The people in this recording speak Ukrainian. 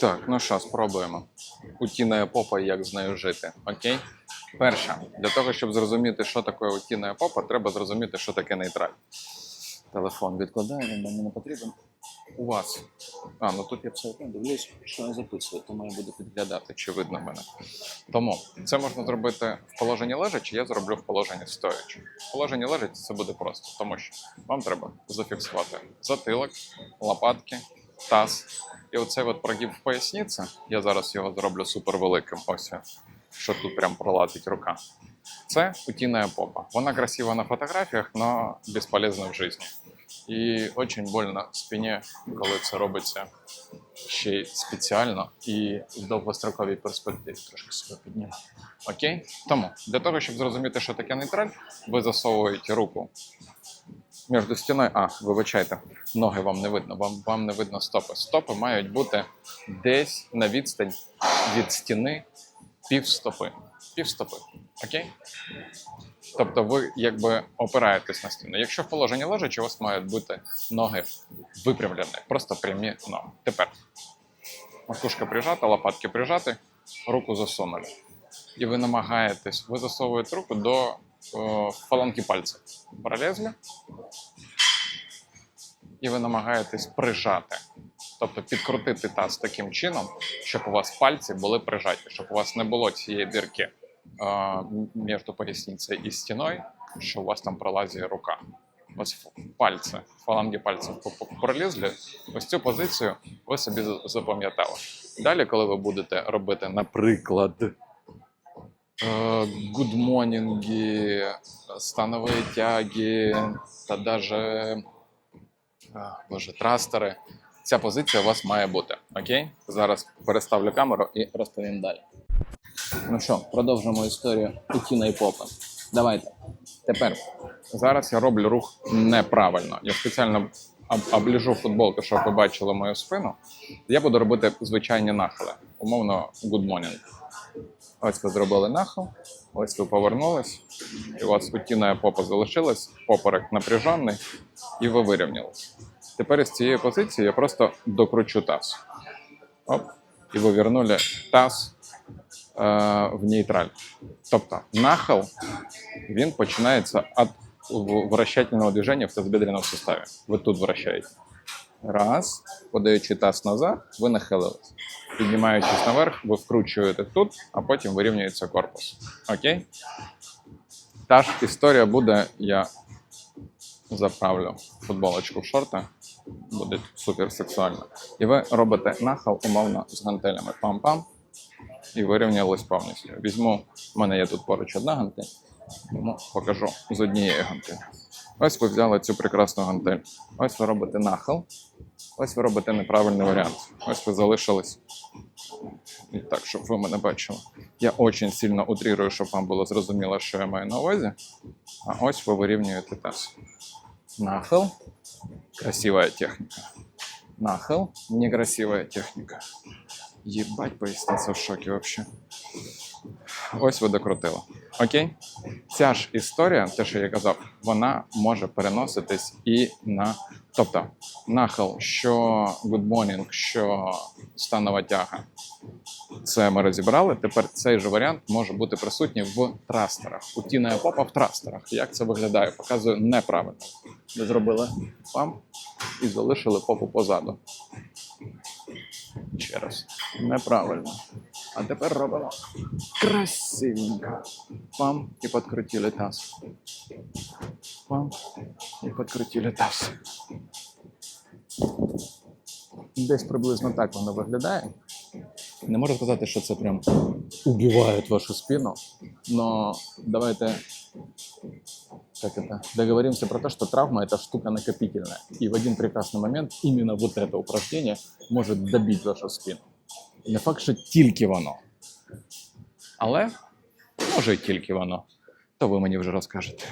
Так, ну що, спробуємо. Утінає попа і як з нею жити. Окей? Перше, для того, щоб зрозуміти, що таке утінає попа, треба зрозуміти, що таке нейтраль. Телефон відкладаю, він мені не потрібен. У вас. А, ну тут я все одно дивлюсь, що я записую, то має буде підглядати, чи видно мене. Тому це можна зробити в положенні лежачи, я зроблю в положенні стоячи. В положенні лежачи це буде просто, тому що вам треба зафіксувати затилок, лопатки, таз. І оцей от прогиб в поясниці, я зараз його зроблю супервеликим, ось що тут прям пролатить рука. Це утиная попа. Вона красива на фотографіях, але безполезна в житті. І дуже больно спині, коли це робиться ще й спеціально і в довгостроковій перспективі трошки себе підніму. Окей? Тому для того, щоб зрозуміти, що таке нейтраль, ви засовуєте руку між стіною. А, вибачайте, ноги вам не видно, вам, вам не видно стопи. Стопи мають бути десь на відстань від стіни півстопи. Півстопи. Окей? Тобто ви якби опираєтесь на стіну. Якщо в положенні лежачи, у вас мають бути ноги випрямлені, просто прямі ноги. Тепер макушка прижата, лопатки прижати, руку засунули. І ви намагаєтесь, ви засовуєте руку до о, фаланги пальця. Пролезли. І ви намагаєтесь прижати. Тобто підкрутити таз таким чином, щоб у вас пальці були прижаті, щоб у вас не було цієї дірки е, між поясницею і стіною, що у вас там пролазить рука. Ось пальці, фаланги пальців пролізли. Ось цю позицію ви собі запам'ятали. Далі, коли ви будете робити, наприклад, е, гудмонінги, станові тяги та даже трастери. Ця позиція у вас має бути. Окей? Зараз переставлю камеру і розповім далі. Ну що, продовжимо історію Утіна і Попа. Давайте. Тепер. Зараз я роблю рух неправильно. Я спеціально об- обліжу футболку, щоб ви бачили мою спину. Я буду робити звичайні нахили. Умовно, good morning. Ось ви зробили нахил, ось ви повернулись, і у вас утіна попа залишилась, поперек напряжений, і ви вирівнялись. Тепер із цієї позиції я просто докручу таз. Оп, і ви вернули таз е, в нейтраль. Тобто нахил він починається від вращательного движения в тазобедренном суставе. Ви тут вращаєте. Раз, подаючи таз назад, ви нахилились. Піднімаючись наверх, ви вкручуєте тут, а потім вирівнюється корпус. Окей? Та ж історія буде, я заправлю футболочку в шорти, буде супер сексуально. І ви робите нахил умовно з гантелями. Пам-пам. І вирівнялись повністю. Візьму, в мене є тут поруч одна гантель, тому покажу з однієї гантелі. Ось ви взяли цю прекрасну гантель. Ось ви робите нахил. Ось ви робите неправильний варіант. Ось ви залишились. І так, щоб ви мене бачили. Я дуже сильно утрірую, щоб вам було зрозуміло, що я маю на увазі. А ось ви вирівнюєте таз. Нахил. Красивая техника. Нахил. Некрасивая техника. Єбать, поясниця в шокі вообще. Ось ви докрутили. Окей? Ця ж історія, те, що я казав, вона може переноситись і на. Тобто, нахил, що good morning, що станова тяга. Це ми розібрали. Тепер цей же варіант може бути присутній в трастерах. Утіна попа в трастерах. Як це виглядає? Показую неправильно. Ви зробили пам і залишили попу позаду. Ще раз. Неправильно. А тепер робимо красивенько. Пам і підкрутили таз. Пам і підкрутили таз. Десь приблизно так воно виглядає. Не можу сказати, що це прям убиває вашу спину, но давайте как это, договоримся про то, что травма это штука накопительная. И в один прекрасный момент именно вот это упражнение может добить вашу спину. Не факт, що тільки воно. Але може і тільки воно. То ви мені вже розкажете.